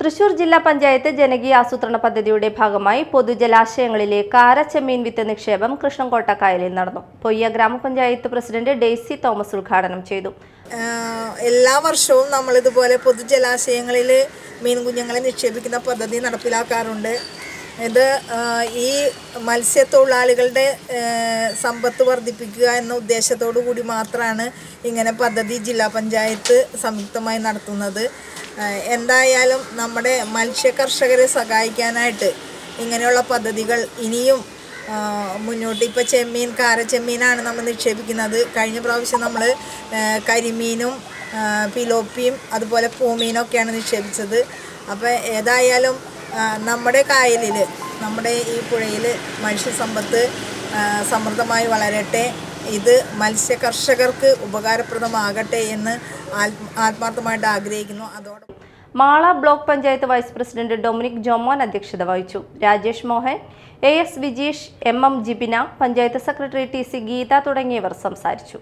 തൃശൂർ ജില്ലാ പഞ്ചായത്ത് ജനകീയ ആസൂത്രണ പദ്ധതിയുടെ ഭാഗമായി പൊതുജലാശയങ്ങളിലെ കാരച്ചെമ്മീൻ വിത്ത് നിക്ഷേപം കൃഷ്ണൻകോട്ട കായലിൽ നടന്നു. പൊയ്യ ഗ്രാമപഞ്ചായത്ത് പ്രസിഡന്റ് ഡെയ്സി തോമസ് ഉദ്ഘാടനം ചെയ്തു. എല്ലാ വർഷവും നമ്മൾ ഇതുപോലെ പൊതുജലാശയങ്ങളിൽ മീൻ കുഞ്ഞുങ്ങളെ നിക്ഷേപിക്കുന്ന പദ്ധതി നടപ്പിലാക്കാറുണ്ട്. ഇത് ഈ മത്സ്യത്തൊഴിലാളികളുടെ സമ്പത്ത് വർദ്ധിപ്പിക്കുക എന്ന ഉദ്ദേശത്തോടു കൂടി മാത്രമാണ് ഇങ്ങനെ പദ്ധതി ജില്ലാ പഞ്ചായത്ത് സംയുക്തമായി നടത്തുന്നത്. എന്തായാലും നമ്മുടെ മത്സ്യ കർഷകരെ സഹായിക്കാനായിട്ട് ഇങ്ങനെയുള്ള പദ്ധതികൾ ഇനിയും മുന്നോട്ട് ഇപ്പോൾ ചെമ്മീൻ കാരച്ചെമ്മീനാണ് നമ്മൾ നിക്ഷേപിക്കുന്നത്. കഴിഞ്ഞ പ്രാവശ്യം നമ്മൾ കരിമീനും പിലോപ്പിയും അതുപോലെ പൂമീനൊക്കെയാണ് നിക്ഷേപിച്ചത്. അപ്പോൾ ഏതായാലും നമ്മുടെ കായലിൽ നമ്മുടെ ഈ പുഴയിൽ മത്സ്യസമ്പത്ത് സമൃദ്ധമായി വളരട്ടെ. ഇത് മത്സ്യ കർഷകർക്ക് ഉപകാരപ്രദമാകട്ടെ എന്ന് ആത്മാർത്ഥമായിട്ട് ആഗ്രഹിക്കുന്നു. അതോടൊപ്പം Mala block panchayat vice president Dominic Jomon അധ്യക്ഷത വഹിച്ചു. Rajesh Mohan A S Vijeesh M M Jibina panchayat secretary T C Geetha തുടങ്ങിയവർ സംസാരിച്ചു.